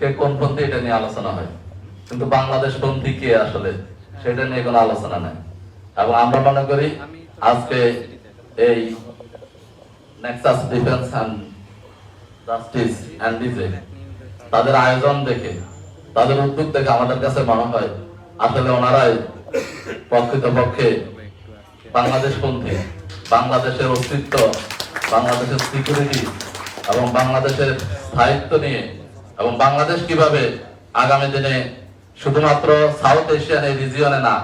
কে কোন পন্থী এটা নিয়ে আলোচনা হয়? কিন্তু বাংলাদেশ পন্থী কে আসলে? সেটা নিয়ে কোনো আলোচনা নাই। এবং আমরা মনে করি আজকে এই Nexus defence and justice and তাদের আয়োজন দেখে, তাদের উদ্যোগ দেখে আমাদের কাছে মনে হয় আসলে ওনারাই প্রকৃতপক্ষে বাংলাদেশ পন্থী বাংলাদেশের অস্তিত্ব, বাংলাদেশের সিকিউরিটি এবং বাংলাদেশের স্থায়িত্ব নিয়ে এবং বাংলাদেশ কীভাবে আগামী দিনে শুধুমাত্র সাউথ এশিয়ান এই রিজিয়নে না,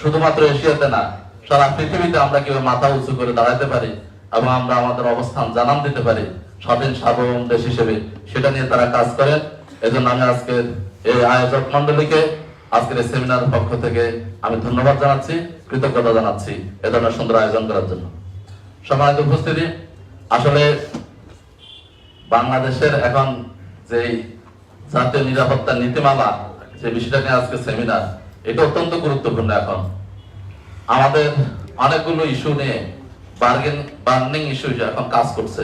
শুধুমাত্র এশিয়াতে না, সারা পৃথিবীতে আমরা কীভাবে মাথা উঁচু করে দাঁড়াতে পারি এবং আমরা আমাদের অবস্থান জানান দিতে পারি, স্বাধীন সার্বভৌম দেশ হিসেবে, সেটা নিয়ে তারা কাজ করেন। এজন্য আমি আজকের এই আয়োজক মন্ডলীকে আজকের এই সেমিনার পক্ষ থেকে আমি ধন্যবাদ জানাচ্ছি, কৃতজ্ঞতা জানাচ্ছি এ ধরনের সুন্দর আয়োজন করার জন্য। সম্মানিত উপস্থিতি, আসলে বাংলাদেশের এখন যেই জাতীয় নিরাপত্তা নীতিমালা, যে বিষয়টা নিয়ে আজকে সেমিনার এটা অত্যন্ত গুরুত্বপূর্ণ এখন। আমাদের অনেকগুলো ইস্যু নিয়ে বার্গেন বার্নিং ইস্যু এখন কাজ করছে।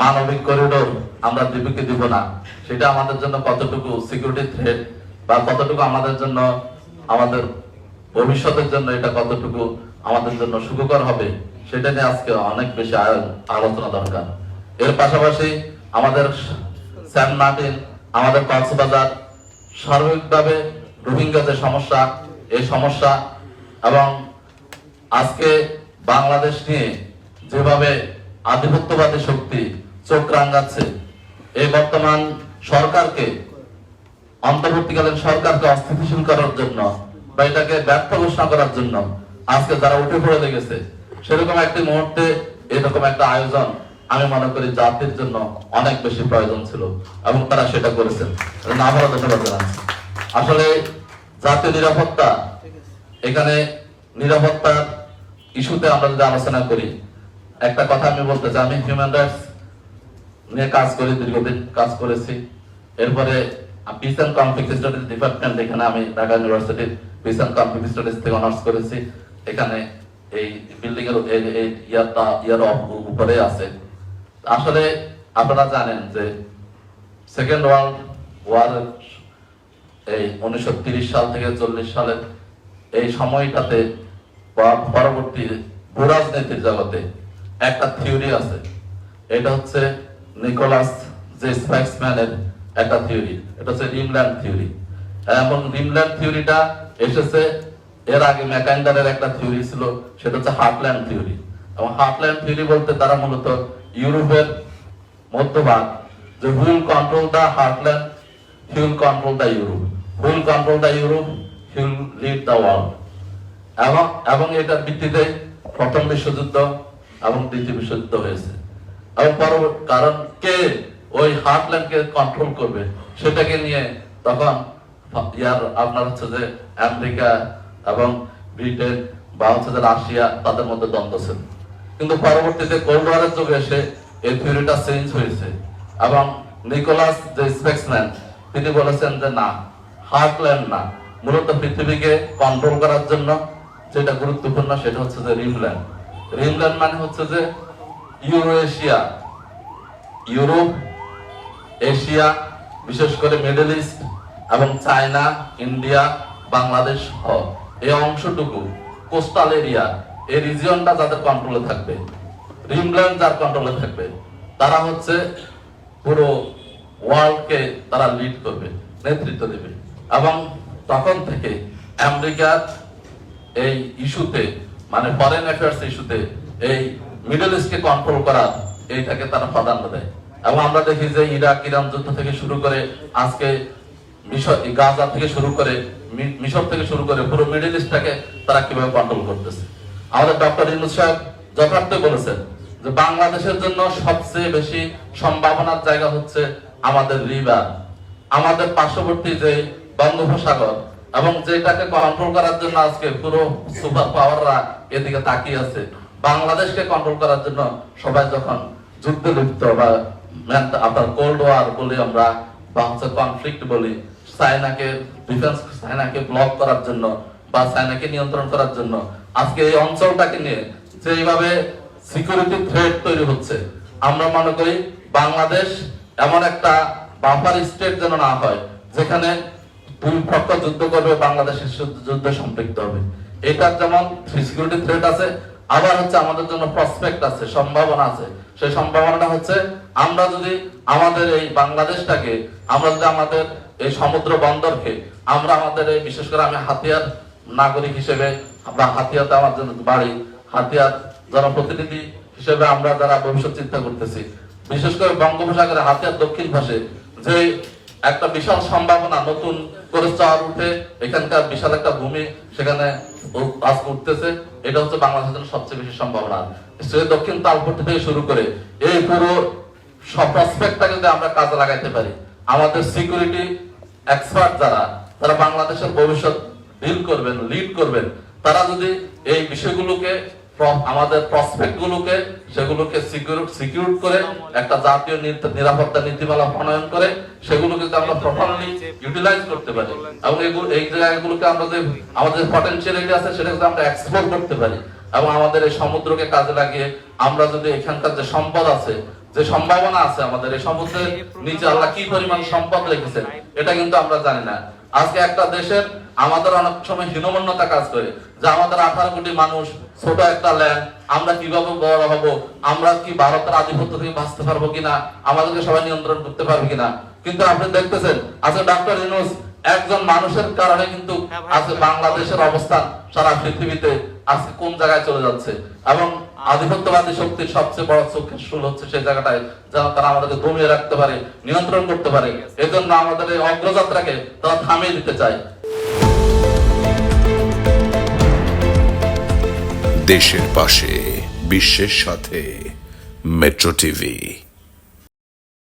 মানবিক করিডোর আমরা দিবিকে দিব না। সেটা আমাদের জন্য কতটুকু সিকিউরিটি থ্রেট বা কতটুকু আমাদের জন্য, আমাদের ভবিষ্যতের জন্য এটা কতটুকু আমাদের জন্য সুখকর হবে, সেটা নিয়ে আজকে অনেক বেশি আলোচনা দরকার। এর পাশাপাশি আমাদের সেন্ট মার্টিন, আমাদের কক্সবাজার, সার্বিকভাবে রোহিঙ্গা সমস্যা, এই সমস্যা, এবং আজকে বাংলাদেশ নিয়ে যেভাবে আধিপত্যবাদী শক্তি চোখ রাঙাচ্ছে, এই বর্তমান সরকারকে, অন্তর্বর্তীকালীন সরকারকে অস্থিতিশীল করার জন্য বা এটাকে ব্যর্থ ঘোষণা করার জন্য আজকে যারা উঠে পড়ে লেগেছে, সেরকম একটি মুহূর্তে, এরকম একটা আয়োজন আমি মনে করি জাতির জন্য অনেক বেশি প্রয়োজন ছিল এবং তারা সেটা করেছেন। আসলে জাতীয় নিরাপত্তা, এখানে নিরাপত্তার ইস্যুতে আমরা যদি আলোচনা করি, একটা কথা আমি বলতে চাই, আমি হিউম্যান রাইটস নিয়ে কাজ করি, দীর্ঘদিন কাজ করেছি। এরপরে peace and conflict studies department এখানে আমি ঢাকা ইউনিভার্সিটির পিস অ্যান্ড কনফ্লিক্ট স্টাডিজ থেকে অনার্স করেছি। এখানে এই বিল্ডিং এর ইয়ার উপরে আছে। আসলে আপনারা জানেন যে সেকেন্ড ওয়ার্ল্ড ওয়ার এই উনিশশো সাল থেকে চল্লিশ সালের এই সময়টাতে পরবর্তী ভূরাজনীতির জগতে একটা থিওরি আছে। এটা হচ্ছে নিকোলাস যে স্পাইক্সম্যানের একটা থিওরি। এটা হচ্ছে রিমল্যান্ড থিওরি। এবং রিমল্যান্ড থিওরিটা এসেছে এর আগে ম্যাকাইন্ডারের একটা থিওরি ছিল, সেটা হচ্ছে হার্টল্যান্ড থিওরি। এবং হার্টল্যান্ড থিওরি বলতে তারা মূলত ইউরোপের মধ্যভাগ যে who'll control the heartland he will control the Europe. Who'll control the Europe he will lead the world এবং এবং এটার ভিত্তিতে প্রথম বিশ্বযুদ্ধ এবং দ্বিতীয় বিশ্বযুদ্ধ হয়েছে। এবং পরবর্তী কারণ কে ওই হার্টল্যান্ডকে কন্ট্রোল করবে, সেটাকে নিয়ে তখন ইয়ার আপনার হচ্ছে যে আমেরিকা এবং ব্রিটেন বা হচ্ছে যে রাশিয়া তাদের মধ্যে দ্বন্দ্ব ছিল। কিন্তু পরবর্তীতে কোল্ড ওয়ারের যুগে এসে এই থিওরিটা চেঞ্জ হয়েছে। এবং নিকোলাস যে স্পেক্সম্যান তিনি বলেছেন যে না হার্টল্যান্ড না। মূলত পৃথিবীকে কন্ট্রোল করার জন্য যেটা গুরুত্বপূর্ণ সেটা হচ্ছে যে রিমল্যান্ড রিমল্যান্ড মানে হচ্ছে যে ইউরো এশিয়া ইউরোপ এশিয়া বিশেষ করে মিডল ইস্ট এবং চায়না ইন্ডিয়া বাংলাদেশ এই অংশটুকু কোস্টাল এরিয়া এই রিজিয়নটা যাদের কন্ট্রোলে থাকবে রিমল্যান্ড যার কন্ট্রোলে থাকবে, তারা হচ্ছে পুরো ওয়ার্ল্ডকে তারা লিড করবে, নেতৃত্ব দেবে। এবং তখন থেকে আমেরিকার এই ইস্যুতে মানে ফরেন অ্যাফেয়ার্স ইস্যুতে এই মিডল ইস্টকে কন্ট্রোল করার এইটাকে তারা প্রাধান্য দেয়। এবং আমরা দেখি যে ইরাক, ইরান যুদ্ধ থেকে শুরু করে আজকে গাজা থেকে শুরু করে মিশর থেকে শুরু করে পুরো মিডল ইস্টটাকে তারা কীভাবে কন্ট্রোল করতেছে। আমাদের ডক্টর ইনুস সাহেব যথার্থ বলেছেন যে বাংলাদেশের জন্য সবচেয়ে বেশি সম্ভাবনার জায়গা হচ্ছে আমাদের রিভার, আমাদের পার্শ্ববর্তী যে বঙ্গোপসাগর এবং যেটাকে কন্ট্রোল করার জন্য আজকে পুরো সুপার পাওয়াররা এদিকে তাকিয়ে আছে। বাংলাদেশকে কন্ট্রোল করার জন্য সবাই যখন যুদ্ধে লিপ্ত বা আপনার কোল্ড ওয়ার বলি আমরা বা হচ্ছে কনফ্লিক্ট বলি, চায়নাকে ডিফেন্স চায়নাকে ব্লক করার জন্য বা চায়নাকে নিয়ন্ত্রণ করার জন্য আজকে এই অঞ্চলটাকে নিয়ে যেভাবে সিকিউরিটি থ্রেট তৈরি হচ্ছে, আমরা মনে করি বাংলাদেশ এমন একটা বাফার স্টেট যেন না হয়, যেখানে দুই পক্ষ যুদ্ধ করবে, বাংলাদেশের যুদ্ধ- সম্পৃক্ত হবে। এটার যেমন সিকিউরিটি থ্রেট আছে, আবার হচ্ছে আমাদের জন্য প্রসপেক্ট আছে, সম্ভাবনা আছে। সেই সম্ভাবনাটা হচ্ছে, আমরা যদি আমাদের এই বাংলাদেশটাকে, আমরা যদি আমাদের এই সমুদ্র বন্দরকে, আমরা আমাদের এই, বিশেষ করে আমি হাতিয়ার নাগরিক হিসেবে আমরা হাতিয়াতে আমার জন্য বাড়ি। হাতিয়ার জনপ্রতিনিধি হিসেবে আমরা যারা ভবিষ্যৎ চিন্তা করতেছি, বিশেষ করে বঙ্গোপসাগরের হাতিয়ার দক্ষিণ পাশে যে একটা বিশাল সম্ভাবনা নতুন করে চর উঠে, এখানকার বিশাল একটা ভূমি সেখানে আজ উঠতেছে এটা হচ্ছে বাংলাদেশের জন্য সবচেয়ে বেশি সম্ভাবনা। দক্ষিণ তালপট্টি থেকে শুরু করে এই পুরো সব প্রসপেক্টটাকে যদি আমরা কাজে লাগাইতে পারি, আমাদের সিকিউরিটি এক্সপার্ট যারা, তারা বাংলাদেশের ভবিষ্যৎ ডিল করবেন লিড করবেন তারা যদি এই বিষয়গুলোকে আমাদের প্রসপেক্ট গুলোকে সেগুলোকে সিকিউর করে একটা জাতীয় নিরাপত্তা নীতিমালা প্রণয়ন করে, সেগুলোকে আমরা প্রপারলি ইউটিলাইজ করতে পারি, এবং এই জায়গাগুলোকে আমরা যে আমাদের পটেনশিয়ালিটি আছে সেটা যদি আমরা এক্সপ্লোর করতে পারি, এবং আমাদের এই সমুদ্রকে কাজে লাগিয়ে আমরা যদি এখানকার যে সম্পদ আছে, যে সম্ভাবনা আছে আমাদের, এই সমুদ্রের নিচে আল্লাহ কি পরিমাণ সম্পদ রেখেছেন, এটা কিন্তু আমরা জানি না। আজকে একটা দেশের আমাদের অনেক সময় হীনমন্যতা কাজ করে, যে আমাদের আঠারো কোটি মানুষ, ছোট একটা ল্যান্ড আমরা কীভাবে বড় হব, আমরা কি ভারতের আধিপত্য থেকে বাঁচতে পারব কিনা, আমাদেরকে সবাই নিয়ন্ত্রণ করতে পারবে কিনা। কিন্তু আপনি দেখতেছেন আচ্ছা ডাক্তার ইউনুস একজন মানুষের কারণে কিন্তু আজকে বাংলাদেশের অবস্থান সারা পৃথিবীতে আজকে কোন জায়গায় চলে যাচ্ছে? এবং আধিপত্যবাদী শক্তির সবচেয়ে বড় চোখের শুল হচ্ছে সেই জায়গাটায় যেন তারা আমাদেরকে দমিয়ে রাখতে পারে নিয়ন্ত্রণ করতে পারে। এজন্য আমাদের এই অগ্রযাত্রাকে তারা থামিয়ে দিতে চায়। দেশের পাশে বিশ্বের সাথে মেট্রো টিভি।